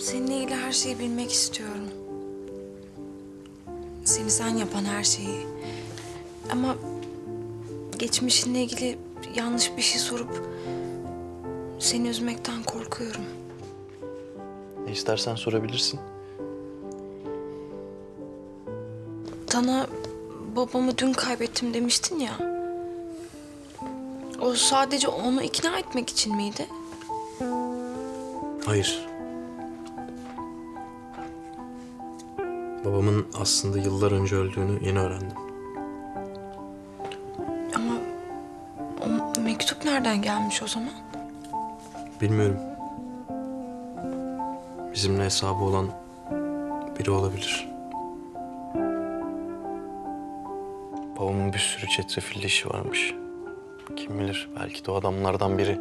Seninle ilgili her şeyi bilmek istiyorum. Seni sen yapan her şeyi. Ama geçmişinle ilgili yanlış bir şey sorup seni üzmekten korkuyorum. Ne istersen sorabilirsin. Sana babamı dün kaybettim demiştin ya. O sadece onu ikna etmek için miydi? Hayır. Babamın aslında yıllar önce öldüğünü yeni öğrendim. Ama o mektup nereden gelmiş o zaman? Bilmiyorum. Bizimle hesabı olan biri olabilir. Babamın bir sürü çetrefilli işi varmış. Kim bilir belki de o adamlardan biri.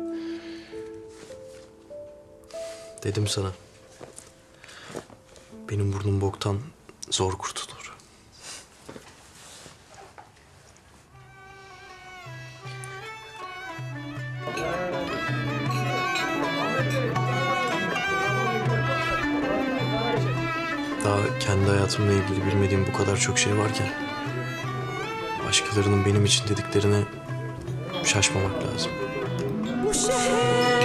Dedim sana. Benim burnum boktan zor kurtulur. Daha kendi hayatımla ilgili bilmediğim bu kadar çok şey varken... ...başkalarının benim için dediklerine şaşmamak lazım. Bu şehirde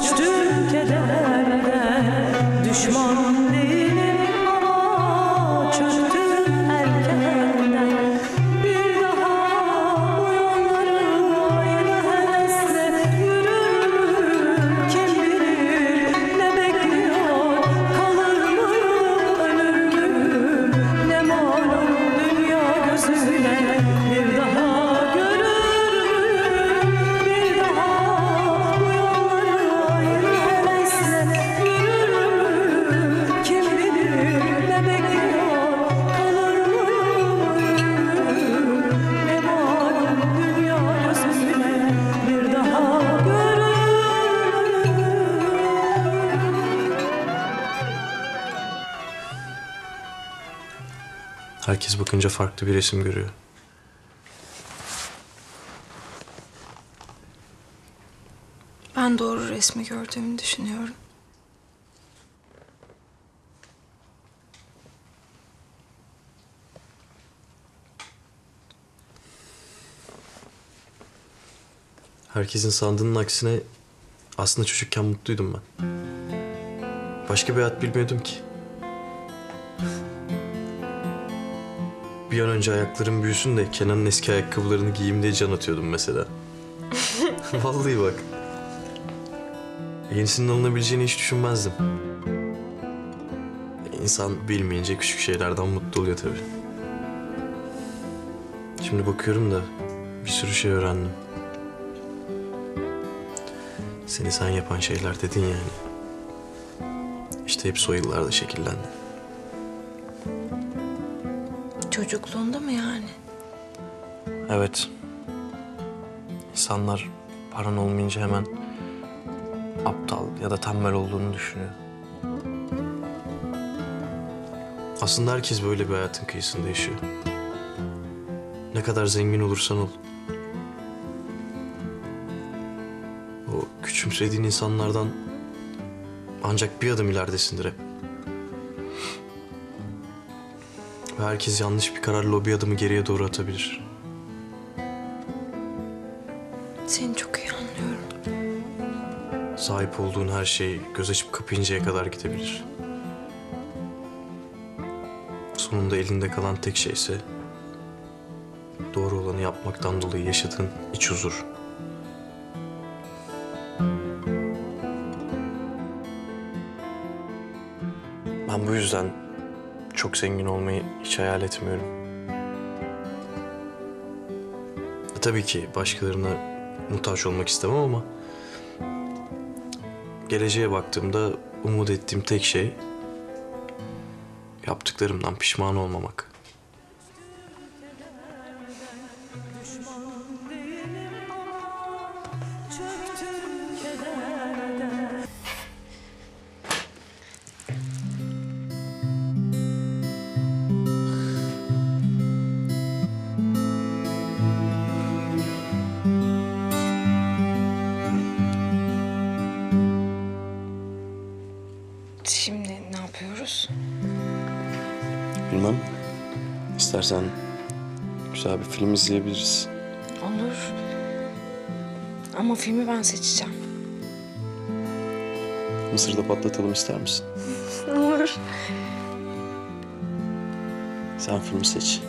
göçtüm kederden Düşman Herkes bakınca farklı bir resim görüyor. Ben doğru resmi gördüğümü düşünüyorum. Herkesin sandığının aksine aslında çocukken mutluydum ben. Başka bir hayat bilmiyordum ki. Bir an önce ayaklarım büyüsün de Kenan'ın eski ayakkabılarını giyeyim diye can atıyordum mesela. Vallahi bak. Yenisinin alınabileceğini hiç düşünmezdim. İnsan bilmeyince küçük şeylerden mutlu oluyor tabii. Şimdi bakıyorum da bir sürü şey öğrendim. Seni sen yapan şeyler dedin yani. İşte hepsi o yıllarda şekillendi. Çocukluğunda mı yani? Evet. İnsanlar paran olmayınca hemen aptal ya da tembel olduğunu düşünüyor. Aslında herkes böyle bir hayatın kıyısında yaşıyor. Ne kadar zengin olursan ol. O küçümsediğin insanlardan ancak bir adım ileridesindir hep. Ve herkes yanlış bir kararla o bir adımı geriye doğru atabilir. Seni çok iyi anlıyorum. Sahip olduğun her şey göz açıp kapayıncaya kadar gidebilir. Sonunda elinde kalan tek şey ise doğru olanı yapmaktan dolayı yaşadığın iç huzur. Ben bu yüzden çok zengin olmayı hiç hayal etmiyorum. E, Tabii ki başkalarına muhtaç olmak istemem ama geleceğe baktığımda umut ettiğim tek şey yaptıklarımdan pişman olmamak. çöktüm kederde Şimdi ne yapıyoruz? Bilmem. İstersen güzel bir film izleyebiliriz. Olur. Ama filmi ben seçeceğim. Mısır'da patlatalım ister misin? Olur. Sen filmi seç.